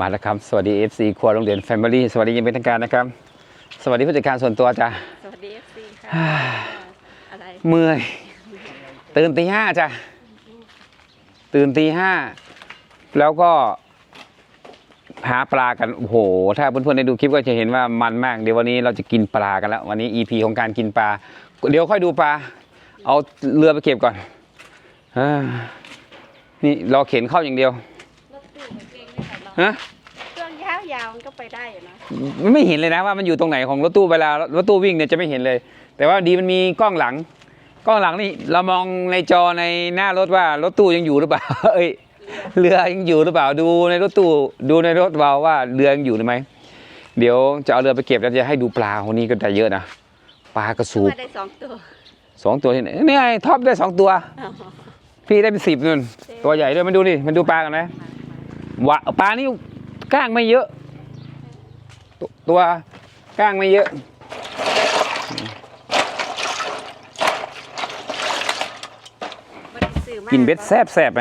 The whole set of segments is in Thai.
มาแล้วครับ สวัสดี FC ครัวโรงเรียนแฟมิลี่สวัสดีอยังเป็นทางการนะครับ สวัสดีผู้จัดการส่วนตัวจ้ะ สวัสดีเอฟซีค่ะ อะไร เมื่อย ตื่นตีห้าจ้ะ ตื่นตีห้า แล้วก็หาปลากัน โอ้โห ถ้าเพื่อนๆได้ดูคลิปก็จะเห็นว่ามันมาก เดี๋ยววันนี้เราจะกินปลากันแล้ว วันนี้ EP ของการกินปลา เดี๋ยวค่อยดูปลา เอาเรือไปเก็บก่อนอานี่รอเข็นเข้าอย่างเดียว ฮะเครื่องยาวยาวๆมันก็ไปได้อยู่นะมันไม่เห็นเลยนะว่ามันอยู่ตรงไหนของรถตู้เวลารถตู้วิ่งเนี่ยจะไม่เห็นเลย แต่ว่าดีมันมีกล้องหลัง กล้องหลังนี่เรามองในจอในหน้ารถว่ารถตู้ยังอยู่หรือเปล่า เอ้ยเรือยังอยู่หรือเปล่าดูในรถตู้ดูในรถเราว่าเรือยังอยู่หรือไม่เดี๋ยวจะเอาเรือไปเก็บแล้วจะให้ดูปลาวันนี้ก็ได้เยอะนะปลากระสูบมาได้สองตัวสองตัวที่ไหนเนี่ยไอ้ท็อปได้สองตัวอ๋อพี่ได้เป็นสิบนู่นตัวใหญ่ด้วยมันดูดิมันดูปลากันไหม วะปลานี่ก้างไม่เยอะ ตัวตัวก้างไม่เยอะบ่ได้ซื้อมากินเบ็ดแซบแซบไหม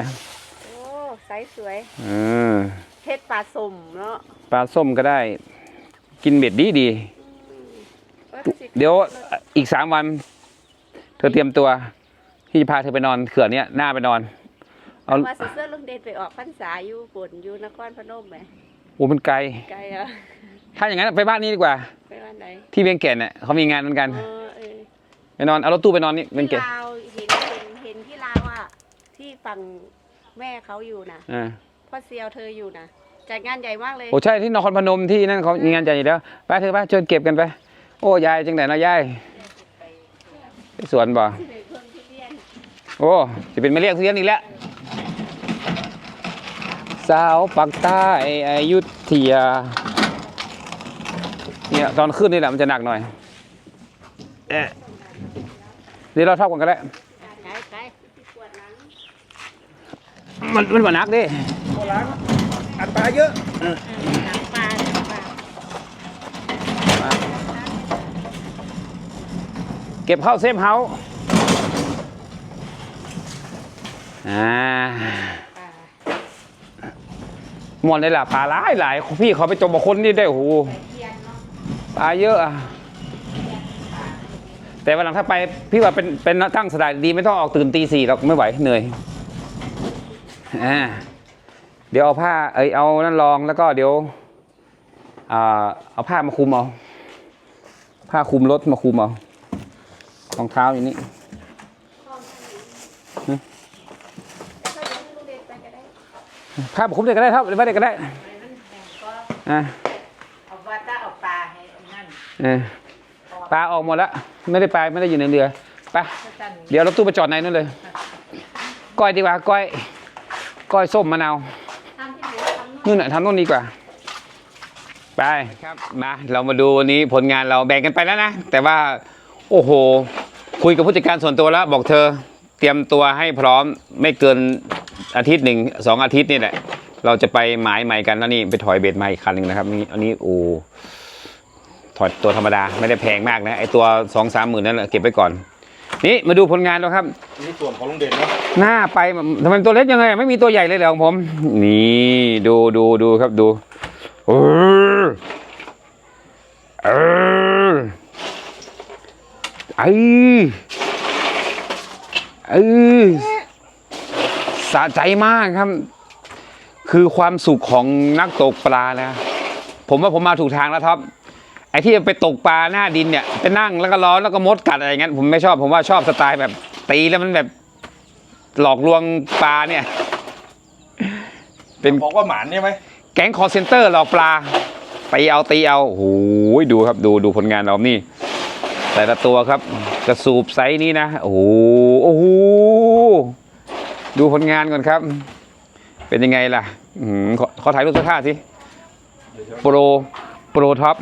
โอ้ไซส์สวยอืมเพชรปลาสมเนาะปลาส้มก็ได้ กินเบ็ดดีดีเอ้ยสิเดี๋ยวอีกสามวัน เธอเตรียมตัว ที่จะพาเธอไปนอนเขื่อนเนี้ยหน้าไปนอน เอาว่าสิเสื้อลุงเดนไปออกพรรษาอยู่ฝนอยู่นครพนมไหมโอ้มันไกล ไกลเหรอถ้าอย่างนั้นไปบ้านนี้ดีกว่า ไปวันไหน ที่เวียงแก่นเนี่ยเขามีงานเหมือนกันเออเออไปนอน เอารถตู้ไปนอนนี่เวียงที่แก่นลาวเห็นเห็นเห็นที่ลาวอะ ที่ฝั่งแม่เขาอยู่นะอ่าพ่อเซียวเธออยู่นะจัดงานใหญ่มากเลย โอ้ใช่ที่นครพนมที่นั่นเขามีงานใหญ่อยู่แล้ว ไปเธอไปเชิญเก็บกันไป โอ้ยายจังไหนเนาะยายไปสวนบ่ที่ไหนเพิ่งที่เรียนโอ้จะเป็นไม่เรียกเสียนอีกแล้ว สาวปักใต้อยุธยาเนี่ยตอนขึ้นนี่แหละมันจะหนักหน่อยเอ๊ะเดี๋ยวเราเท่ากันก็ได้ไกลไกลที่ปวดหลังมันมันบ่หนักดิอัตราเยอะหลังปลาหลังปลามาเก็บเข้าเซฟเฮาส์อ่า ปลาหมดเลยล่ะปลาหลายหลายพี่เขาไปจมกับคนนี่ได้โอ้โหเทียเนาะปลาเยอะอะแต่วันหลังถ้าไปพี่ว่าเป็นเป็นตั้งสถานดีไม่ต้องออกตื่นตีสี่หรอกไม่ไหวเหนื่อยอ่าเดี๋ยวเอาผ้าเอ้ยเอานั่นรองแล้วก็เดี๋ยวเอาผ้ามาคลุมเอาผ้าคลุมรถมาคลุมเอารองเท้าอย่างนี้ ถ้าเดี๋ยวให้ลูกเด็กไปก็ได้ ผ้ามาคลุมเด็กก็ได้ครับหรือไม่เด็กก็ได้อ่าเอาว่าถ้าเอาปลาให้นั่นเออปลาออกหมดแล้วไม่ได้ไปไม่ได้อยู่ในเรือไปสั่นเดี๋ยวรถตู้ไปจอดในนั่นเลยก้อยดีกว่าก้อยก้อยส้มมะนาวทำที่หนูทำนู่นนู่นน่ะทำนู่นดีกว่า ไปครับมาเรามาดูวันนี้ผลงานเราแบ่งกันไปแล้วนะ แต่ว่าโอ้โห คุยกับผู้จัดการส่วนตัวแล้ว บอกเธอเตรียมตัวให้พร้อมไม่เกิน อาทิตย์หนึ่งสองอาทิตย์นี่แหละเราจะไปหมายใหม่กันแล้วนี่ไปถอยเบ็ดมาอีกคันหนึ่งนะครับนี่อันนี้โอ้ถอยตัวธรรมดาไม่ได้แพงมากนะไอตัวสองสามหมื่นนั่นแหละเก็บไว้ก่อน นี่มาดูผลงานเราครับนี่ส่วนของลุงเด่นเนาะหน้าไปทำไมตัวเล็กยังไง ไม่มีตัวใหญ่เลยเหรอของผม นี่ดูดูดูครับดูเออเออไอเออ สะใจมากครับ คือความสุขของนักตกปลานะ ผมว่าผมมาถูกทางแล้วท็อปไอ้ที่ไปตกปลาหน้าดินเนี่ยไปนั่งแล้วก็ร้อนแล้วก็มดกัดอะไรอย่างเงี้ยผมไม่ชอบผมว่าชอบสไตล์แบบ ตีแล้วมันแบบหลอกลวงปลาเนี่ย เป็นบอกว่าหมานใช่ไหมแก๊งคอร์เซนเตอร์หลอกปลาตีเอาตีเอาโอ้โหดูครับดูดูผลงานเรานี่ แต่ละตัวครับ กระสูบไซส์นี้นะ โอ้โหโอ้โห ดูผลงานก่อนครับ เป็นยังไงล่ะขอขอถ่ายรูปสักท่าสิ โปร โปรท็อป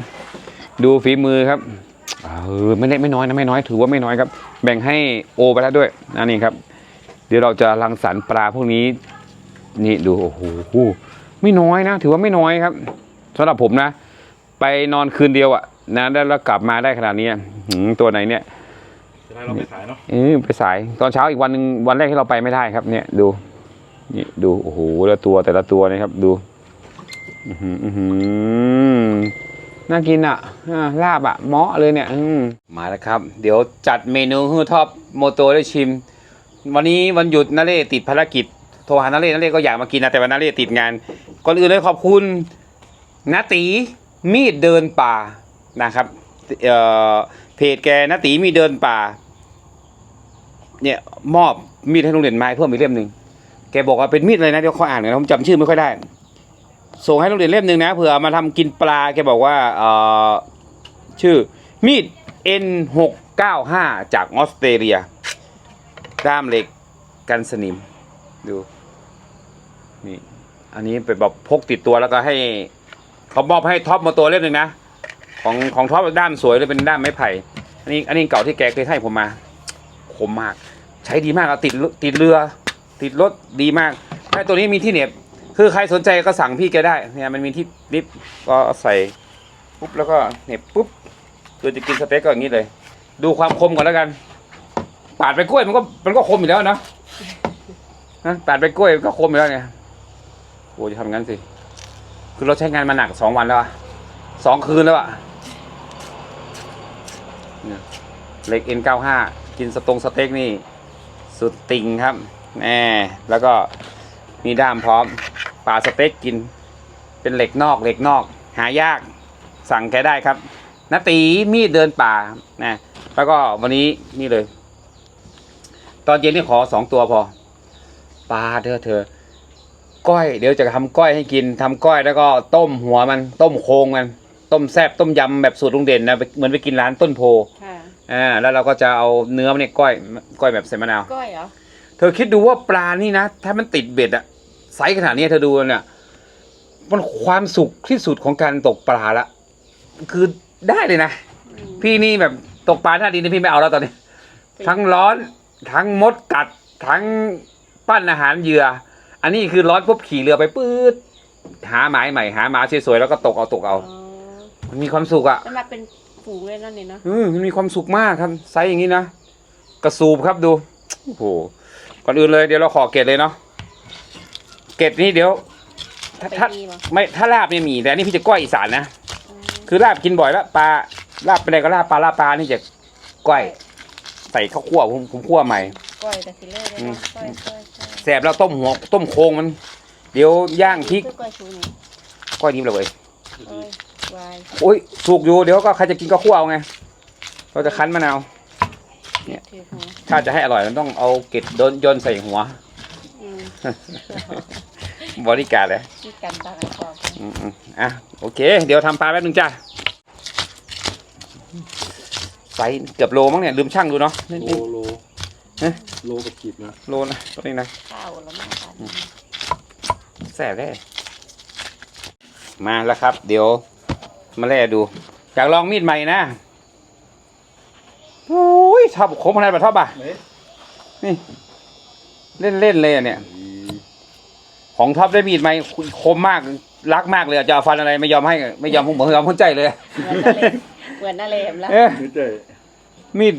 ดูฝีมือครับเออไม่ได้ไม่น้อยนะไม่น้อยถือว่าไม่น้อยครับ แบ่งให้โอไปแล้วด้วยน,นี่ครับ เดี๋ยวเราจะรังสรรค์ปลาพวกนี้ นี่ดูโอ้โหไม่น้อยนะ ถือว่าไม่น้อยครับสำหรับผมนะ ไปนอนคืนเดียวอะ่ะนะแล้วแล้วกลับมาได้ขนาดนี้ตัวไหนเนี่ย จะได้เราไปสายเนาะเออไปสาย ตอนเช้าอีกวันหนึ่งวันแรกที่เราไปไม่ได้ครับ เนี่ยดูนี่ดูโอ้โหแต่ละตัวแต่ละตัวนะครับ ดูอื้อหืออื้อหือน่ากินอะอ่าลาบอะเหมาะเลยเนี่ยอืมมาแล้วครับ เดี๋ยวจัดเมนูฮือทอบโมโตได้ชิม วันนี้วันหยุดนาเล่ติดภารกิจโทรหานาเล่นาเล่ก็อยากมากินนะแต่ว่านาเล่ติดงานก่อนอื่นเลยขอบคุณนาตีมีดเดินป่านะครับเอ่อเพจแกนาตีมีดเดินป่า เนี่ยมอบมีดให้ลุงเด่นไม้เพิ่มอีกเล่มหนึ่งแกบอกว่าเป็นมีดเลยนะเดี๋ยวขออ่านหน่อยนะผมจำชื่อไม่ค่อยได้ ส่งให้ลุงเด่นเล่มหนึ่งนะเผื่อมาทำกินปลาแกบอกว่าเอ่อชื่อมีด N695 จากออสเตรเลียด้ามเหล็กกันสนิมดูนี่อันนี้เป็นแบบพกติดตัวแล้วก็ให้เขามอบให้ท็อปมาตัวเล่มหนึ่งนะของของท็อปด้ามสวยเลยเป็นด้ามไม้ไผ่อันนี้อันนี้เก่าที่แกเคยให้ผมมาคมมาก ใช้ดีมากอะติดติดเรือ ติดรถดีมากไอ้ตัวนี้มีที่เหน็บ คือใครสนใจก็สั่งพี่แกได้เนี่ยมันมีที่นิบก็ใส่ปุ๊บแล้วก็เหน็บปุ๊บคือจะกินสเต็กก็อย่างนี้เลย ดูความคมก่อนแล้วกัน ปาดไปกล้วยมันก็มันก็คมอยู่แล้วนะนะปาดไปกล้วยมันก็คมอยู่แล้วไงโอ้จะทำงั้นสิ คือเราใช้งานมาหนักสองวันแล้วอะสองคืนแล้วอะเนี่ยเล็ก N95 กินสตรงสเต็กนี่ สุดติ่งครับแหมแล้วก็มีด้ามพร้อมปลาสเต็กกิน เป็นเหล็กนอกเหล็กนอก หายากสั่งแกได้ครับนาตีมีดเดินป่านะแล้วก็วันนี้นี่เลย ตอนเย็นนี่ขอสองตัวพอปลาเธอเธอก้อยเดี๋ยวจะทำก้อยให้กินทำก้อยแล้วก็ต้มหัวมันต้มโครงมัน ต้มแซบต้มยำแบบสูตรลุงเด่นนะเหมือนไปกินร้านต้นโพค่ะ อ่าแล้วเราก็จะเอาเนื้อมันเนี่ยก้อยก้อยแบบใส่มะนาว ก้อยเหรอ เธอคิดดูว่าปลานี่นะ ถ้ามันติดเบ็ดอะไซส์ขนาดนี้เธอดูเนี่ยมันความสุขที่สุดของการตกปลาละ คือได้เลยนะอืมพี่นี่แบบตกปลาท่าดีนี่พี่ไม่เอาแล้วตอนนี้ ทั้งร้อนทั้งมดกัดทั้งปั้นอาหารเหยื่อ อันนี้คือร้อนปุ๊บขี่เรือไปปื๊ดหาหมายใหม่หาหมาสวยๆแล้วก็ตกเอาตกเอาอ๋อมันมีความสุขอะมันมาเป็น ฝูงเลยนั่นนี่เนาะอืมมันมีความสุขมากครับไซส์อย่างนี้นะกระสูบครับดูโอ้โหก่อนอื่นเลยเดี๋ยวเราขอเกร็ดเลยเนาะเกร็ดนี่เดี๋ยว ถ้าไปถ้าดีป่ะไม่ถ้าลาบเนี่ยมีแต่อันนี่พี่จะก้อยอีสานนะอืมคือลาบกินบ่อยแล้วปลาลาบไปไหนก็ลาบปลาลาบปลานี่จะก้อยใส่ข้าวคั่วผมผมคั่วใหม่ ก้อยแต่สิเล่เลยอืมเนาะก้อยก้อยก้อยแสบแล้วต้มหัวต้มโครงมัน เดี๋ยวย่างพริกก้อยชูนี่ก้อยนี้เลยเว้ยก้อย วายโอ้ยสุกอยู่เดี๋ยวก็ใครจะกินก็คั่วเอาไง เราจะคั้นมะนาวเนี่ยถือหัวถ้าจะให้อร่อยมันต้องเอาเกล็ดโดนโยนใส่หัว อืมบริการเลยที่กันตาไอ้คออืมๆอะโอเค เดี๋ยวทำปลาแป๊บนึงจ้าไซส์เกือบโลมั้งเนี่ยลืมช่างดูเนาะนี่โลนี่โลเอ๊ะโลกับขีดนะโลนะตัวนี้นะข้าวแล้วมันกันแซ่บได้มาแล้วครับ เดี๋ยว มาแล่ดู อยากลองมีดใหม่นะโอ้ยชอบคมขนาดแบบชอบอะเอ๊ะนี่เล่นเล่นๆเลยอะเนี่ย ของท็อปได้มีดไหมคมมากรักมากเลยอะจะเอาฟันอะไรไม่ยอมให้ไม่ยอมผมยอมพ้นใจเลยเหมือนนาเลเหมือนนาเลเห็นแล้วเอ๊ะนี่เจ๊มีด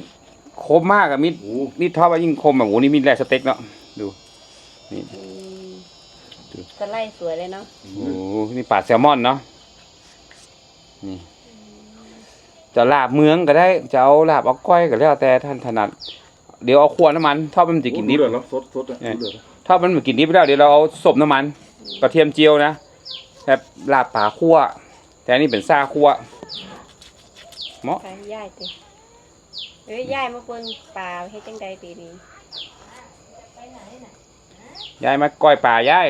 คมมากอะมีดโอ้มีดท็อปอะยิ่งคมแบบโอ้โหนี่มีดแรกสเต็กเนาะดูอืมจะไล่สวยเลยเนาะโอ้โหนี่ปลาแซลมอนเนาะ นี่จะลาบเมืองก็ได้จะเอาลาบเอาก้อยก็แล้วแต่ท่านถนัด เดี๋ยวเอาขวดน้ำมันท็อปมันจะกินดิบ เดือดแล้วสดสดอะเอ๊ะเดือดแล้วท็อปมันไม่กินดิบแล้วเดี๋ยวเราเอาสบน้ำมันกระเทียมเจียวนะแบบลาบป่าคั่ว แต่อันนี้เป็นซาคั่วไปย่ายติเอ้ยย่ายมาเบิ่งปลาเฮ็ดจังใดปีนี้ยายมาก้อยป่ายาย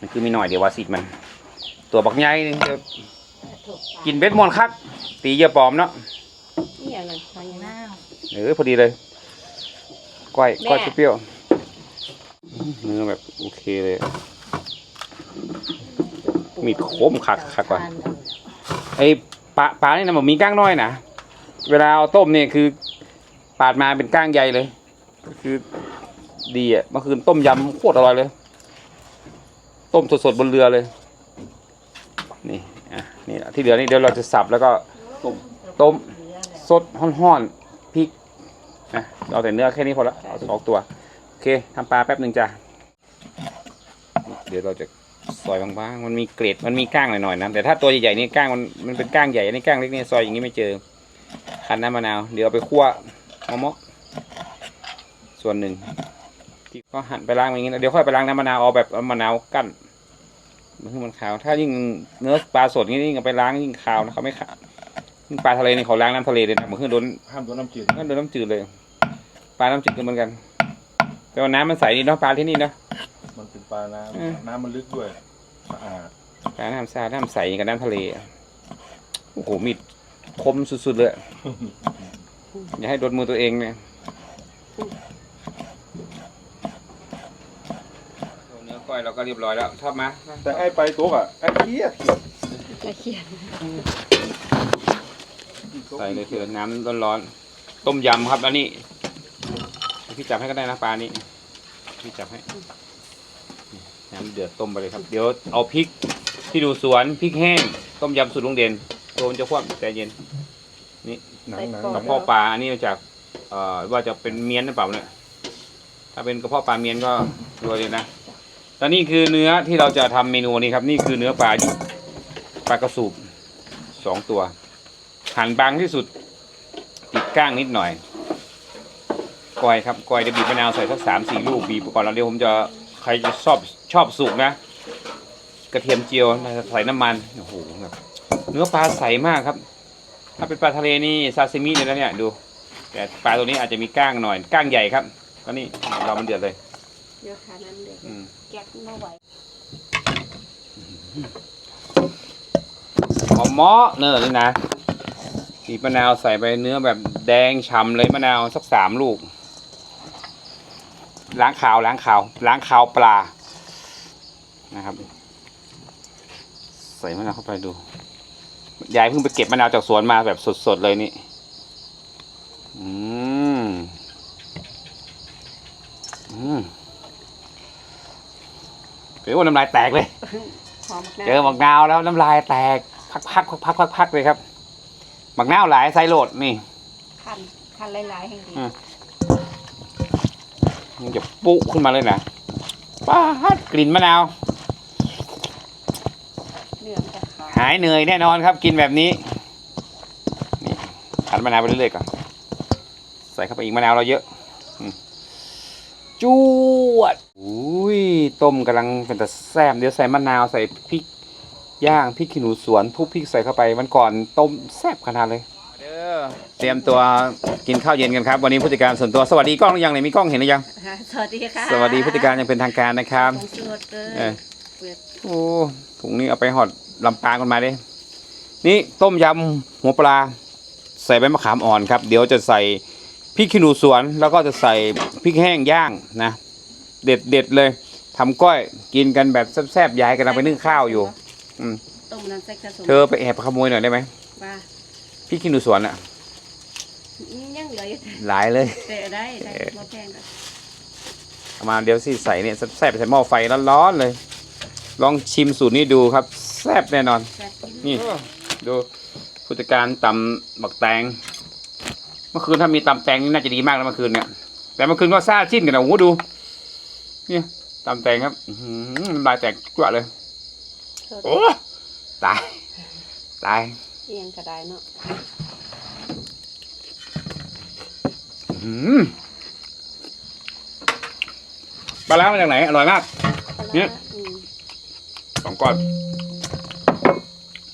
มันคือมีหน่อยเดียวว่าสิมัน ตัวบักใหญ่นี่เดี๋ยวกินเบ็ดมอนคัก ตีเหยาปลอมเนาะนี่อย่างนั้นทางยังไงเออพอดีเลยก้อยแม่ก้อยเปรี้ยวๆเนื้อแบบโอเคเลย มีดคมคักคักกว่าไอ้ปลาปลานี่นะมันมีก้างน้อยนะเวลาเอาต้มเนี่ยคือ ปาดมาเป็นก้างใหญ่เลย คือดีอะเมื่อคืนต้มยำโคตรอร่อยเลย ต้มสดๆบนเรือเลย นี่อะนี่ที่เหลือนี่เดี๋ยวเราจะสับแล้วก็ต้มต้มสดห่อนๆพริกอะเอาแต่เนื้อแค่นี้พอละเอาสองตัวโอเคทำปลาแป๊บหนึ่งจ้ะเดี๋ยวเราจะซอยบางๆมันมีเกรดมันมีก้างหน่อยๆนะแต่ถ้าตัวใหญ่ๆนี่ก้างมันมันเป็นก้างใหญ่อันนี้ก้างเล็กนี่ซอยอย่างนี้ไม่เจอคั้นน้ำมะนาวเดี๋ยวเอาไปคั่วมะมะส่วนหนึ่ง ก็หั่นไปล้างอย่างนี้นะเดี๋ยวค่อยไปล้างน้ำมะนาวเอาแบบเอามะนาวกั้นมันคือมันขาว ถ้ายิ่งเนื้อปลาสดอย่างนี้ยิ่งเอาไปล้างยิ่งขาวนะเขาไม่ขาวยิ่งปลาทะเลนี่เขาล้างน้ำทะเลเลยนะเหมือนคือโดนห้ามตัวน้ำจืดก็โดนน้ำจืดเลย ปลาน้ำจืดกันเหมือนกัน แต่ว่าน้ำมันใสดีเนาะปลาที่นี่เนาะมันเป็นปลาน้อืมำน้ำมันลึกด้วยสะอาดปลาน้ำซาน้ำใสกับน้ำทะเลอะโอ้โหมีดคมสุดๆเลยอย่าให้โดนมือตัวเองเนี่ยเนื้อ ก้อยเราก็เรียบร้อยแล้วทอดมาแต่ไอ้ไปตัวอะไอ้เคี้ยเคี้ยไม่เขียนใส่เลยเถอะน้ำร้อนๆต้มยำครับอันนี้พี่จับให้ก็ได้นะปลานี้พี่จับให้น้ำเดือดต้มไปเลยครับ เดี๋ยวเอาพริกที่ดูสวนพริกแห้ง ต้มยำสูตรลุงเด่นตัวมันจะคว่ำใจเย็นหนังหนังกระเพาะปลาอันนี้มาจากเอ่อว่าจะเป็นเมียนหรือเปล่าเนี่ยถ้าเป็นกระเพาะปลาเมียนก็รวยเลยนะ ตอนนี้คือเนื้อที่เราจะทำเมนูนี้ครับ นี่คือเนื้อปลาปลากระสูบสองตัว หั่นบางที่สุดติดก้างนิดหน่อยกอยครับกอยจะบีบมะนาวใส่สักสามสี่ลูกบีบก่อนแล้วเดี๋ยวผมจะใครจะชอบชอบสุกนะ กระเทียมเจียวใส่น้ำมันโอ้โหแบบเนื้อปลาใสมากครับ ถ้าเป็นปลาทะเลนี่ซาซิมิเลยนะเนี่ยดู แต่ปลาตัวนี้อาจจะมีก้างหน่อยก้างใหญ่ครับก็นี่เรามันเดือดเลย เดี๋ยวขานั้นเด็กอืมแก๊กไม่ไหวหอมเมาะเนอะนี่นะบีบมะนาวใส่ไปเนื้อแบบแดงฉ่ำเลยมะนาวสักสามลูก ล้างขาวล้างขาวล้างขาวปลา นะครับ ใส่มะนาวเข้าไปดู ยายเพิ่งไปเก็บมะนาวจากสวนมาแบบสดๆเลยนี่ อืม อืม เดี๋ยวน้ำลายแตกเลย หอมนะเจอหมักนาวแล้วน้ำลายแตกพักพักพักพักพักพักเลยครับหมักนาวหลายไซโรดนี่คันคันหลายๆแห่งดีอืมมันจะปุ๊ขึ้นมาเลยนะป้าดกลิ่นมะนาวเนื้อมันจะขาวหายเหนื่อยแน่นอนครับ กินแบบนี้นี่ขันมะนาวไปเรื่อยๆก่อนใส่เข้าไปอีกมะนาวเราเยอะอืมจ วดอุ้ยต้มกำลังเป็นแต่แซ่บเดี๋ยวใส่มะนาวใส่พริกย่างพริกขี้หนูสวนทุบพริกใส่เข้าไปวันก่อนต้มแซ่บขนาดเลยเด้อเตรียมตัวกินข้าวเย็นกันครับ วันนี้ผู้จัดการส่วนตัวสวัสดีกล้องหรือยังเนี่ยมีกล้องเห็นหรือยังค่ะสวัสดีค่ะสวัสดีผู้จัดการยังเป็นทางการนะครับผงชูรสเกลืเอออเปลือกโอ้ถุงนี้เอาไปหอดลำปางกันมาดินี่ต้มยำหัวปลา ใส่ใบมะขามอ่อนครับ เดี๋ยวจะใส่พริกขี้หนูสวน แล้วก็จะใส่พริกแห้งย่างนะ เด็ดเด็ดๆเลยทำก้อยกินกันแบบแซ่บๆยายกำลังไปนึ่งข้าวอยู่ อืมต้มน้ำใส่กระสมเธอไปแอบขโมยหน่อยได้ไหมว่าพริกขี้หนูสวนอะยังเหลืออยู่หลายเลยแต่ได้ได้หมดแพงก็เอามาเดี๋ยวสิใส่เนี่ยแซ่บๆใส่หม้อไฟร้อนๆเลย ลองชิมสูตรนี้ดูครับ แซ่บแน่นอน แซ่บกินนี่ดูผู้จัดการตำบักแตง เมื่อคืนถ้ามีตำแตงนี่น่าจะดีมากแล้วเมื่อคืนเนี่ย แต่เมื่อคืนก็ซ่าจิ้นกันนะโอ้โหดู เนี่ยตำแตงครับอื้อหือน้ำลายแตกกระเลย โอ้ตาย ตายเอียงก็ได้เนาะอื้อหือปลาล้ามาจากไหน อร่อยมาก เนี่ย อืมสองก้อน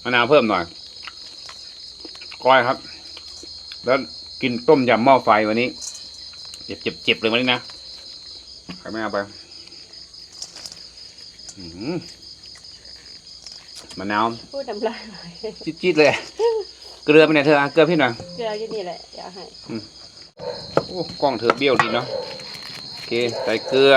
มะนาวเพิ่มหน่อยก้อยครับ แล้วกินต้มยำหม้อไฟวันนี้ เจ็บเจ็บเจ็บเลยวันนี้นะใครไม่เอาไปอื้อหือ มะนาวพูดน้ำลายไหลจี๊ดๆเลย เกลือไปไหนเธอเอาเกลือพี่หน่อยเกลืออยู่นี่แหละอยากให้โอ้กล้องเธอเบี้ยวดีเนาะโอเคใส่เกลือ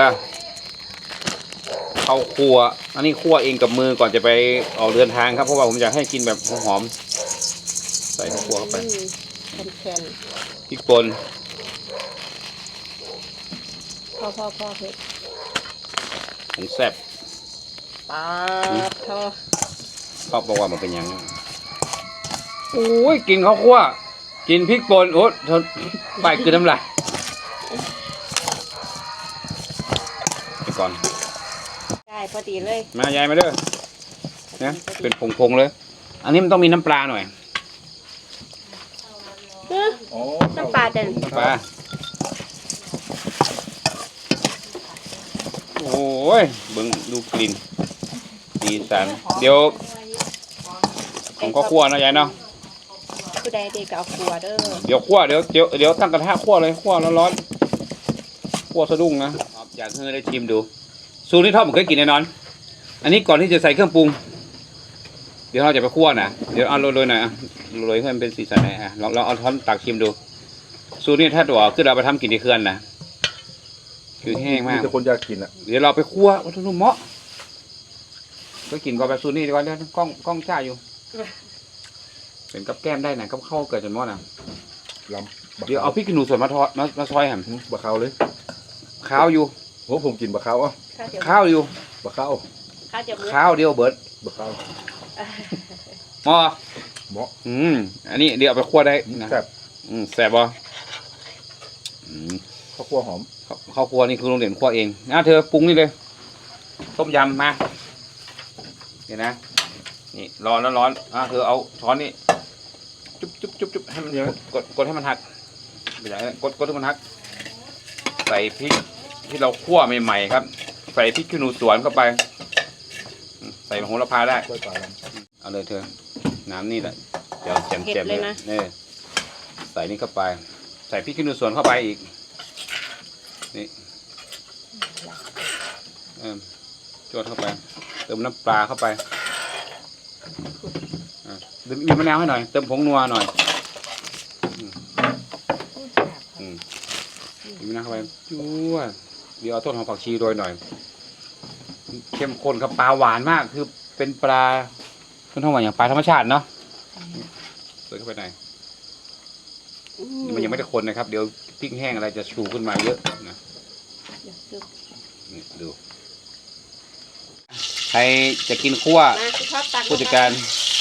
เข้าครัวอันนี้คั่วเองกับมือก่อนจะไปออกเดินทางครับเพราะว่าผมอยากให้กินแบบหอมๆใส่ข้าวคั่วเข้าไปอืมแข็งพริกป่นๆพ่อพ่อพ่อเผ็ดผงแซ่บ ปาดทอชอบบอกว่ามันเป็นหยังโอ้ยกินข้าวคั่วกินพริกป่นโอ้ทนไปคือน้ำลายไปก่อน ได้ได้พอดีเลยมายายมาเด้อนะเป็นผงๆเลย อันนี้มันต้องมีน้ำปลาหน่อยเอ้ออ๋อน้ำปลาเด่นน้ำปลาโอ้ยเบิ่งดูกลิ่น สีสันเดี๋ยวผมก็คั่วเนาะยายเนาะผู้ใดเด็กก็เอาครัวเด้อเดี๋ยวคั่วเดี๋ยวเดี๋ยวเดี๋ยวตั้งกระทะคั่วเลยคั่วร้อนๆคั่วสะดุ้งนะอยากให้ได้ชิมดูสูตรที่ท่อมผมเคยกินแน่นอน อันนี้ก่อนที่จะใส่เครื่องปรุง เดี๋ยวเราจะไปคั่วนะเดี๋ยวเอาโรยๆหน่อยอะโรยให้มันเป็นสีสันหน่อยอะลองลองเอาท้อนตักชิมดู สูตรนี้ถ้าตัวคือเราไปทำกินในเคือนนะคือแห้งมากแต่คนอยากกินอะเดี๋ยวเราไปคั่ววัตถุดิบเหมาะ ก็กินก่อนแบบสูตรนี้ดีกว่าเดี๋ยวกล้องกล้องจ้าอยู่ เป็นกับแก้มได้นะกับข้าวเกิดจนหมดนะลำเดี๋ยวเอาพริกขี้หนูสวนมาทอดมามาซอยแหมบะเข้าเลยข้าวอยู่โอ้ผมกินบะเข้าอะข้าวเดี๋ยวข้าวอยู่บะเข้าข้าวเดี๋ยวมื้อข้าวเดียวเบิร์ดบะเข้าหม้อเหมาะอืมอันนี้เดี๋ยวเอาไปคั่วได้นะแซ่บอืมแซ่บบ่อืม ข้าวคั่วหอม ข้าวข้าวคั่วนี่คือโรงเรียนคั่วเองนะเธอปรุงนี่เลย ต้มยำมา เดี๋ยวนะ นี่ร้อนแล้วร้อนอะเธอเอาช้อนนี่จุ๊บจุ๊บจุ๊บจุ๊บให้มันกดกดให้มันหักไม่ใช่กดกดให้มันหัก ใส่พริกที่เราคั่วใหม่ๆครับ ใส่พริกขี้หนูสวนเข้าไปอืมใส่โหระพาได้กล้วยปลาลเอาเลยเธอ น้ำนี่แหละเดี๋ยวแจ่มๆเลยนี่ใส่นี่เข้าไป ใส่พริกขี้หนูสวนเข้าไปอีก นี่เออจวดเข้าไป เติมน้ำปลาเข้าไปอะเติมมีมะนาวให้หน่อย เติมผงนัวหน่อยอืมอืมมีมะนาวเข้าไปจวดเดี๋ยวเอาต้นหอมผักชีโรยหน่อย เข้มข้นครับปลาหวานมาก คือเป็นปลาต้นหอมหวานอย่างปลาธรรมชาติเนาะใส่เข้าไปหน่อยอืนี่มันยังไม่ได้คนนะครับ เดี๋ยวพริกแห้งอะไรจะชูขึ้นมาเยอะนะ เดี๋ยวซุป นี่ดู ใครจะกินคั่วมาคุณพ่อตักผู้จัดการ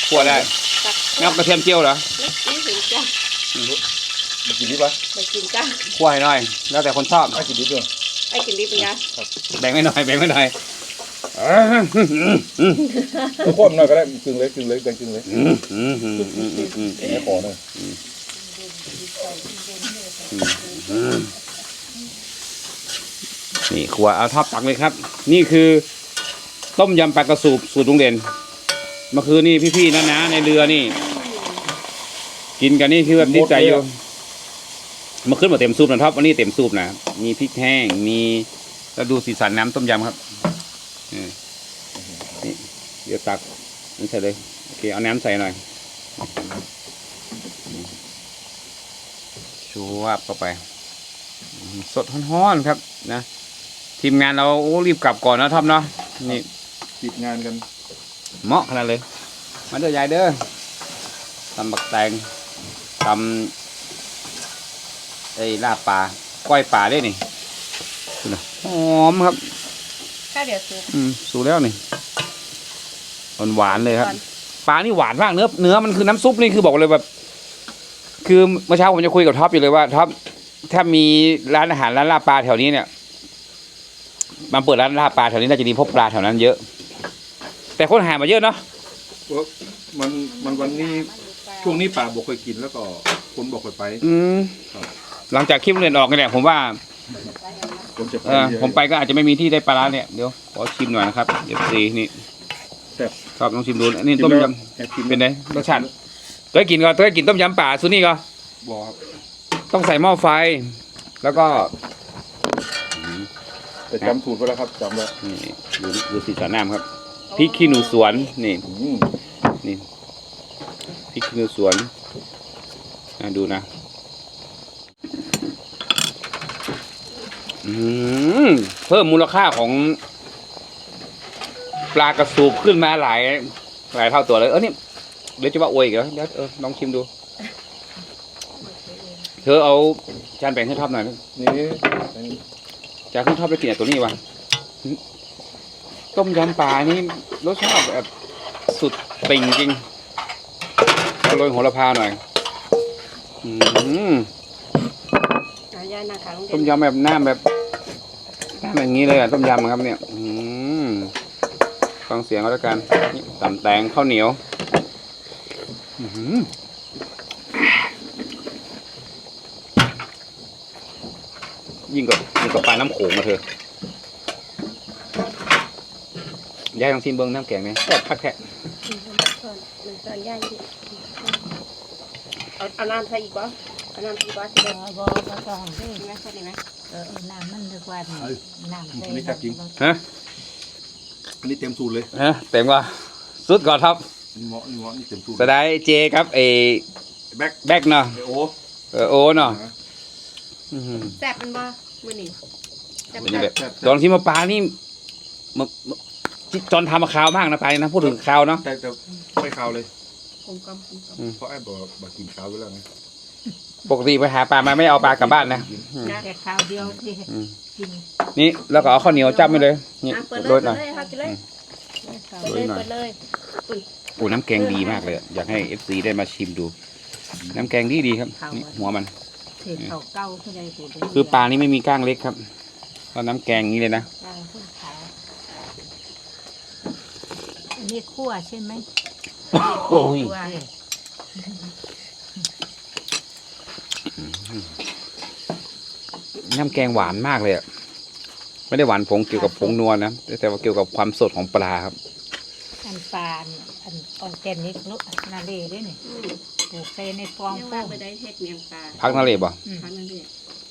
คั่วได้ตักไม่เอากระเทียมเจียวเหรอไม่ไม่ถึงจ้ะมากินดิบปะไปกินจ้ะคั่วให้หน่อย แล้วแต่คนชอบไม่กินดิบด้วยไปกินดิบเป็นไงแบ่งให้หน่อยแบ่งให้หน่อยข้าวคั่วมันหน่อยก็ได้กึ่งเล็กกึ่งเล็กแบ่งกึ่งเล็กอืมอืมอืมอืมอืมอืมไม่ขอหน่อยนี่ครัวเอาท็อปตักเลยครับ นี่คือ ต้มยำปลากระสูบสูตรลุงเด่นเมื่อคืนนี่พี่ๆนะนะในเรือนี่ กินกันนี่คือแบบดีใจอยู่เมื่อคืนมาเต็มซูปนะท็อปวันนี้เต็มซูปนะมีพริกแห้งมีแล้วดูสีสันน้ำต้มยำครับนี่นี่เดี๋ยวตักนี่ใส่เลยโอเคเอาน้ำใส่หน่อยชูวับเข้าไป สดฮ้อนๆครับนะทีมงานเราโอ้รีบกลับก่อนนะท็อปเนาะนี่ ปิดงานกัน เหมาะขนาดเลย มาเด้อยายเด้อตำบักแตงตำไอ้ลาบปลาก้อยปลาได้นี่ดูนะหอมครับข้าวเดี๋ยวซุปอืมสูแล้วนี่หวานๆเลยครับก่อนปลานี่หวานมากเนื้อเนื้อมันคือน้ำซุปนี่คือบอกเลยแบบ คือเมื่อเช้าผมจะคุยกับท็อปอยู่เลยว่าท็อปถ้ามีร้านอาหารร้านลาบปลาแถวนี้เนี่ยมันเปิดร้านลาบปลาแถวนี้น่าจะดีเพราะปลาแถวนั้นเยอะ แต่คนหามาเยอะเนาะเพราะมันมันวันนี้ช่วงนี้ป่าบอกเคยกินแล้วก็คนบอกเคยไป อืมครับ หลังจากคลิปเรียนออกนี่แหละผมว่าคนจะไปเออผมไปก็อาจจะไม่มีที่ได้ปลาร้าเนี่ยเดี๋ยวขอชิมหน่อยนะครับเอฟซีนี่แซ่บ ชอบลองชิมดูนี่ต้มยแอบกินำเป็นไงรสชาติเคยกินก็เคยกินต้มยำป่าซูนี่ก็ บอกครับต้องใส่หม้อไฟ แล้วก็แต่จำสูตรไว้แล้วครับจำไว้นี่ดูดูสีสันน้ำครับ พริกขี้หนูสวนนี่อืมนี่พริกขี้หนูสวนอะดูนะอืมเพิ่มมูลค่าของ ปลากระสูบขึ้นมาหลายหลายเท่าตัวเลยเออนี่เดี๋ยวจะว่าอวยอีกเหรอเดี๋ยวเออลองชิมดู เธอเอาจานแบ่งให้ท็อปหน่อยนะนี่จานให้ท็อปไปกินตัวนี้วะ ต้มยำปลานี่รสชาติแบบสุดติ่งจริงเอาโรยโหระพาหน่อย อืมเอาย่ายนะคะลุงเด่ต้มนยำแบบน้ำแบบน้ำแบบนี้เลยอะต้มยำอะครับเนี่ย อืมฟังเสียงก็แล้วกันนี่ตำแตงข้าวเหนียว อื้อหือยิ่งกว่ายิ่งกว่าปลาน้ำโขงมาเธอ ยายลองชิมเบิ้งน้ำแกงเนี่ยแซ่บคักแท้หนึ่งช้อนหนึ่งช้อนย่ายดิเอาเอาน้ำใส่อีกบ่เอาน้ำใส่อีกบ่สิบ่ได้บ่บ่ต้องเด้ใช่ไหมใช่ไหมเออน้ำมันดีกว่านี่น้ำใส่อันนี้จับจริง ฮะอันนี้เต็มสูตรเลยฮะเต็มว่าสุดก่อนครับนี่เหมาะนี่เหมาะนี่เต็มสูตรสดายเจครับเอแบ็คแบกเนาะไอโอเออโอเนาะอื้อหือแซ่บมันบ่มื้อนี้แซ่บเป็นยังไงแซ่บตอนที่มาปลานี่มามา ตอนทำมาขาวมากนะปลานี่นะ พูดถึงขาวเนาะแต่แต่ไม่ขาวเลยกลมกลมกลมกลมเพราะไอ้บอกบอกกินขาวไปแล้วไงปกติไปหาปลามาไม่เอาปลากลับบ้านนะแต่ข้าวเดียวที่อืมกินนี่แล้วก็เอาข้าวเหนียวจับไปเลยนี่อะเปิดเลโรยยหน่อยเปิดเลยค่ะกินเลยข้าวเปิดเลยเปิดเลยโอ้น้ำแกงดีมากเลยอะอยากให้เอฟซีได้มาชิมดู น้ำแกงดีดีครับนี่หัวมัน เศษข้าวเก่าที่ใดกูคือปลานี่ไม่มีก้างเล็กครับก็น้ำแกงอย่างนี้เลยนะ ปลาข้นขาวอันนี้คั่วใช่ไหมโอ้ยคั่วน้ำแกงหวานมากเลยอะไม่ได้หวานผงเกี่ยวกับผงนัวนะแต่ว่าเกี่ยวกับความสดของปลาครับ อันปลาอันออร์แกนิกลูกนาเลด้วยนี่อืมปลูกใส่ในฟองเรียกโฟว่ามไปได้เฮ็ดเมียงปลาพักนาเลบ่อืม พักนั่นเอง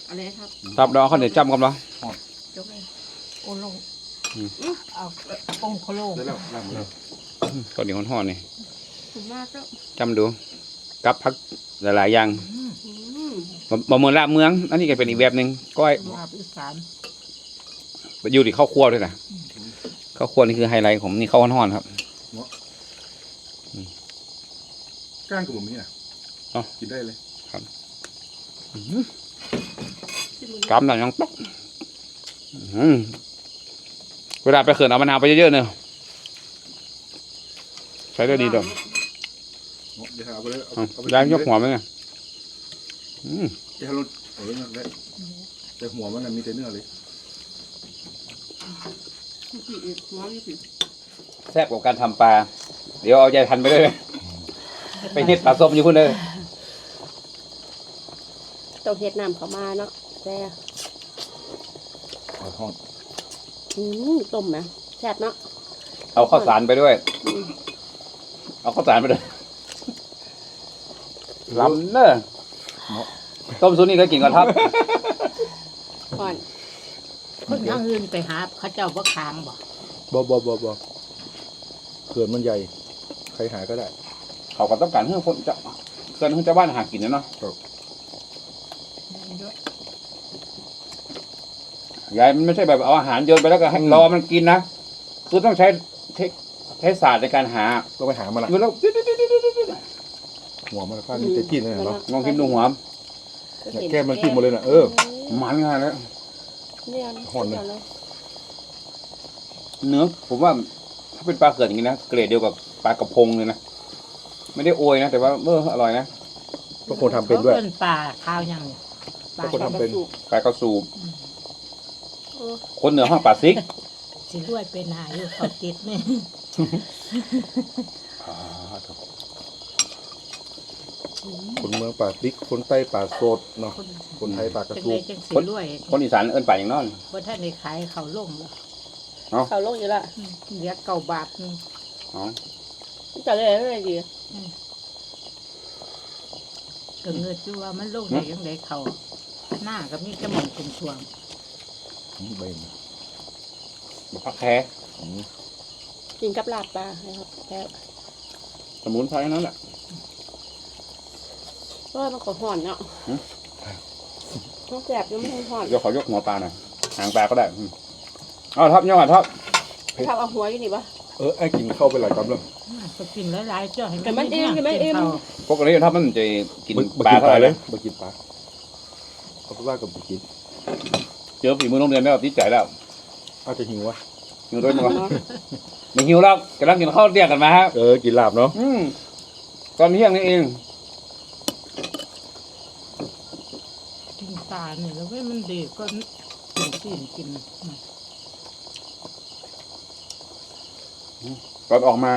เอาเลยครับครับเราเอาข้าวเหนียวจ้ำกันเนาะ ยกเลยโอลงอืม เอาองค์โคโลง ได้แล้วล้างหมดแล้ว ข้าวเหนียวห่อนๆนี่คุณมากก็จำดูกับพักหลายๆอย่างอืมอืมบะบะเมืองลาบเมือง อันนี้ก็เป็นอีกแบบหนึ่งก้อยลาบอีสานอยู่ที่ข้าวคั่วด้วยนะข้าวคั่วนี่คือไฮไลท์ของนี่ข้าวห่อนๆครับ ก้างกับผมนี่นะเอ้ากินได้เลยชิมมืกำหนังยังตกอืมเวลาไปเขื่อนเอามะนาวไปเยอะๆเนอะใช้ได้ดีด้วยเดี๋ยวเอาไปเลยเอาอะเอาไปยายยกหัวไหมเนี่ยอืมเดี๋ยวเราเออนั่นแหละแต่หัวมันน่ะมีแต่เนื้อเลยผิดอีกหัวมีผิดแซ่บกว่าการทำปลา เดี๋ยวเอาใจทันไปเลยไปเฮ็ดปลาส้มอยู่พุ่นเลยต้องเฮ็ดน้ำเขามาเนาะแต่เอาห้องอืมต้มนะแซ่บเนาะเอาข้าวสารไปด้วยอืม เอาข้าวสารไปด้วยล้ำเนอะต้มซุปนี่ก็กินกันครับก่อนคนทางอื่นไปหาเขาเจ้าบ่ค้างบ่บ่บ่บ่บ่เขื่อนมันใหญ่ ใครหาก็ได้ เขาก็ต้องการให้คนจะเกินให้ชาวบ้านหากินนะเนาะยายมันไม่ใช่แบบเอาอาหารโยนไปแล้วก็ให้รอมันกินนะ คือต้องใช้เทค ใช้ศาสตร์ในการหาก็ไปหามาละอยู่แล้วหัวมันข้างนี้จะกินเลยเนาะลองคิดดูหัวแก้มมันกินหมดเลยน่ะเออมันง่ายแล้วเนี่ยห่อนเลยดี๋วะเนื้อผมว่าถ้าเป็นปลาเขื่อนอย่างนี้นะเกรดเดียวกับปลากระพงเลยนะไม่ได้โอยนะแต่ว่าเอออร่อยนะก็คนทำเป็นด้วยขาอิ้ปลาข้าวยังเนี่ยปลาก็คนทำเป็นปลากระสูบเออคนเหนือห้องปลาซิก สิด้วยเป็นหาอยู่เขาติดนี่คนเมืองป่าติ๊กคนใต้ป่าโสดเนาะ คนคนไทยป่ากระจังสูไดบจังสิรวยคนอีสานเอิ้นป่าอย่างนอนบ่ท่านได้ขายเขาลงแล้วเขาลงอยู่ละอืมเหลือเก้าบาทหนึงอ๋อจะเลยอะไรดีก็เงินอยู่ว่ามันลงได้ยังไดเขาหน้าก็มีกระหม่อมเป็นช่วง ใบน บักพักแค่อืมกินกับลาบปลานะครับแซ่บสมุนไพรนั่นแหละ เพราะว่ามันก็ห่อนเนาะหืม ต้องแซ่บอยังไม่ห่อนยกเขายกหัวปลาหน่อยหางปลาก็ได้อืมเอาท็อปยกอะท็อปถ้าเอาหัวอยู่นี่ปะ เออไอ้กินเข้าไปหลายกำแล้ว ก็กินหลายๆเจ้าให้แต่มันอิ่มแต่มันอิ่มข้าวปกติท็อปมันจะกินบ่บ่ปลากินเท่าปไหลาร่เลเลยยบ่กินปลาเอาไปว่ากับบ่กินเจอฝีมือโรงเรียนแล้วติดใจแล้ว อาจจะหิววะหิวด้วยมั้งไม่หิวแล้วกำลังกินข้าวเตี้ยกันมาฮะเออกินลาบเนาะอืมตอนเที่ยงนี่เองกินปลาเนี่ยแล้วเว้ยมันดีก็กินกินกินก่อนออกมา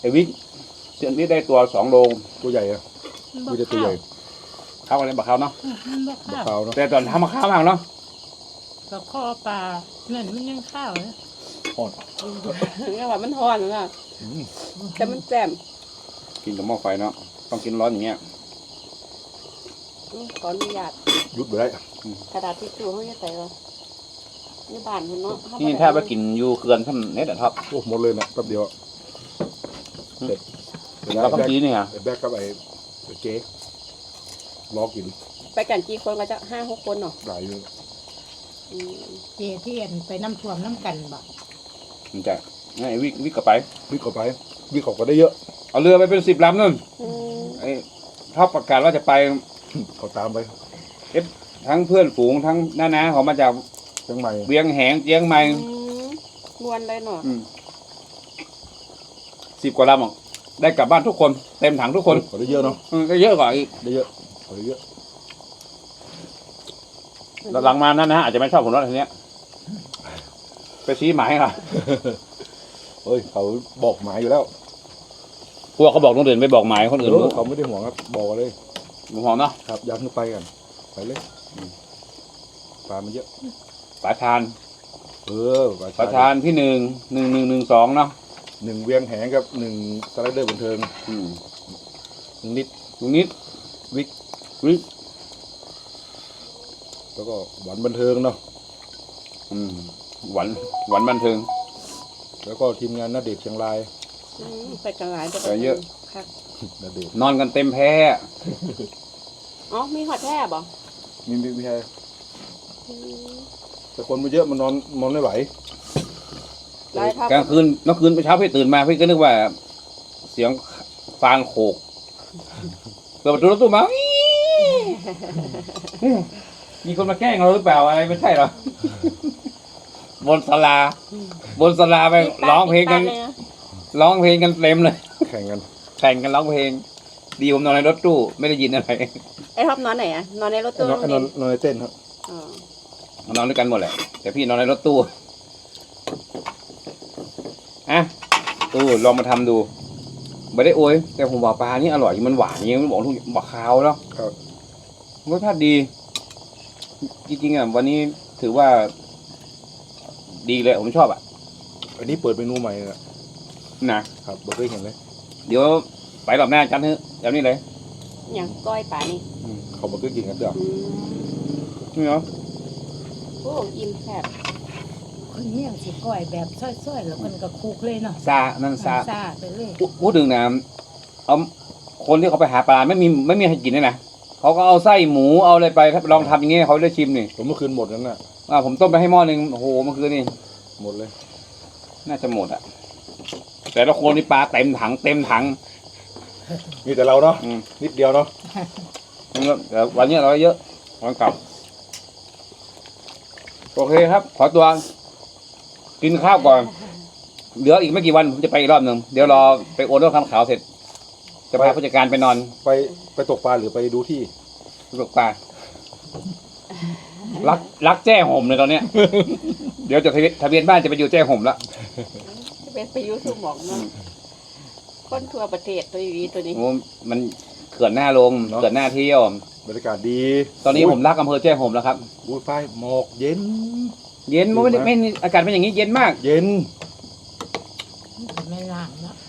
ไอ้วิกเสียนนี้ได้ตัวสองโลตัวใหญ่อะมันบ่มีแต่ตัวใหญ่เข้าวอะไรบักเขาวเนาะอืมมันบ่บักข้าวขาวเนาะแต่ตอนทำมาข้าวมากเนาะ กับข้อปลานั่นมันยังข้าวนะอ่อนเรียกว่ามันฮ้อนนะอืมแต่มันแจ่มกินกับหม้อไฟเนาะต้องกินร้อนอย่างเงี้ยอืมขออนุญาตยุดไปได้กระดาษทิชชู่เขาจะใส่เราในบ้านคุณเนาะเขนี่บ่ด้ถ้าไปกินอยู่เขื่อนท่านเน็ตอะท็อปโอ้หมดเลยนะแป๊บเดียวอะเสร็จเราก็ดีเนี่ยไอ้แบกกับไอ้ไอ้เจ๊รอกินไปกันกี่คนก็จะห้าหกคนเนาะหลายอยู่อืม เจเทียนไปน้ำท่วมน้ำกันบ่มันจะไอ้วิกวิกกลับไป วิ่งเข้าไป วิ่งเข้าก็ได้เยอะ เอาเรือไปเป็นสิบลำนู่นอืมไอ้ท็อปประกาศว่าจะไปเขาตามไปทั้งเพื่อนฝูงทั้งน้านาเขามาจากเชียงใหม่เวียงแหงเจียงใหม่อืมมวนเลยเนาะสิบกว่าลำอะได้กลับบ้านทุกคน เต็มถังทุกคน เขาได้เยอะเนาะอืมก็เยอะกว่าอีก ได้เยอะเขาได้เยอะแล้ว หลังมานั้นนะอาจจะไม่ชอบผมรถทีเนี้ย ไปชี้หมายค่ะเฮ้ยเขาบอกหมายอยู่แล้วพวกเขาบอกคนอื่นไปบอกหมายคนอื่นเอรู้อเขาไม่ได้ห่วงครับบอกเลยผมหอมเนาะครับย้ำขึ้นไปกันไปเลยปลามันเยอะสายทาน เออสายทานที่หนึ่งหนึ่งหนึ่งหนึ่งสองเนาะหนึ่งเวียงแหงกับหนึ่งสไลเดอร์บันเทิงอืมหนึ่งนิดตรงนี้วิกวิก แล้วก็หวานบันเทิงเนาะอืมหวานหวานบันเทิง แล้วก็ทีมงานนาเดชน์เชียงราย อืมไปกันหลายไปเยอะ ค่ะนาเดชน์นอนกันเต็มแพอ๋อมีหอดแทบเหรอมีมีมีใครอืมแต่คนมันเยอะมันนอนนอนไม่ไหวหลายทับกลางคืนเมื่อคืนเช้าพี่ตื่นมาพี่ก็นึกว่า เสียงฟางโขกเปิดประตูรถตู้มาอี้ มีคนมาแกล้งเราหรือเปล่าอะไรไม่ใช่หรอบนศาลา บนศาลาไปร้องเพลงกันติดตามยะร้องเพลงกันเต็มเลย แข่งกัน แข่งกันร้องเพลง ดีผมนอนในรถตู้ไม่ได้ยินอะไรไอ้ท็อปนอนไหนอะนอนในรถไอ้ตู้นอนไอ้นอนนอนในเต้นครับอ๋อนอนด้วยกันหมดแหละแต่พี่นอนในรถตู้อะตู้ลองมาทำดูไม่ได้โอยแต่ผมบอกปลานี่อร่อยมันหวานอย่างเงี้ยมันบอกทุกอย่างบอกคาวเนาะครับรสชาติดี จริงๆอะวันนี้ถือว่า ดีเลยผมชอบอะ อันนี้เปิดเมนูใหม่นะนะครับบอกเคยเห็นเลย เดี๋ยวไปรอบหน้าจันเถอะเดี๋ยวนี้เลยอย่างก้อยป่านี่เขาบอกเคยกินกันเด้ออืมนี่เนาะโอ้อิ่มแคบคนเมี่ยงสิก้อยแบบซ้อยๆ แล้วมันก็คลุกเลยเนาะซานั่นซาซาไปเลยพูพูดถึงนะเอาคนที่เขาไปหาปลาไม่มีไม่มีใครกินเลยนะ เขาก็เอาไส้หมูเอาอะไรไปถ้าลองทำอย่างงี้เขาได้ชิมนี่ผมเมื่อคืนหมดนั้นน่ะ อ่าผมต้มไปให้หม้อหนึ่งโอ้โหเมื่อคืนนี่หมดเลย น่าจะหมดอะ แต่ละคนนี่ปลาเต็มถังเต็มถัง มีแต่เราเนาะอืม นิดเดียวเนาะแต่วันนี้เราเยอะวันกลับโอเคครับ ขอตัวกินข้าวก่อน เหลืออีกไม่กี่วันผมจะไปอีกรอบหนึ่งเดี๋ยวรอไปโอนรถคำขาวเสร็จ จะพาผู้จัดการไปนอนไปไปตกปลาหรือไปดูที่ตกปลารักรักแจ้ห่มเลยตอนเนี้ย เดี๋ยวจะทะเบียนทะเบียนบ้านจะไปอยู่แจ้ห่มละจะเป็นไปอยุสุหมองเนาะคนทั่วประเทศตัวนี้ตัวนี้โอ้มันเขื่อนหน้าลงเนอะเขื่อนหน้าเที่ยวบรรยากาศดี ตอนนี้ผมรักอำเภอแจ้ห่มแล้วครับอุ้ยฝ้ายหมอกเย็น เย็นไม่ได้ไม่ไม่อากาศเป็นอย่างนี้เย็นมาก เย็นแม่น้ำ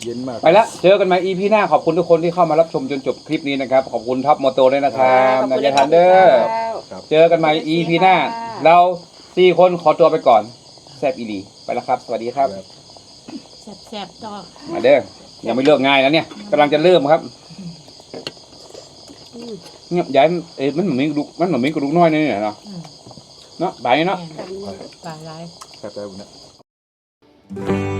เนาะเย็นมาก ไปละเจอกันใหม่ EP หน้าขอบคุณทุกคนที่เข้ามารับชมจนจบคลิปนี้นะครับ ขอบคุณท็อปมอโตด้วยนะครับขอบนาคุณยาทันเดอร์ครับ เจอกันใหม่ EP หน้า เราสี่คนขอตัวไปก่อนแซบอีหลีไปแล้วครับ สวัสดีครับแซ่บๆต่อ มาเด้อยังไม่เลิกง่ายแล้วเนี่ยกำลังจะเริ่มครับอืม เนี่ยย้ายมันเอ้ยมันเหมือนมีกระดูกมันเหมือนมีกระดูกน้อยนี่เนาะอืมเนาะบ่ายนี้เนาะ แม่นปลาไหล แซ่บๆเนี่ยอ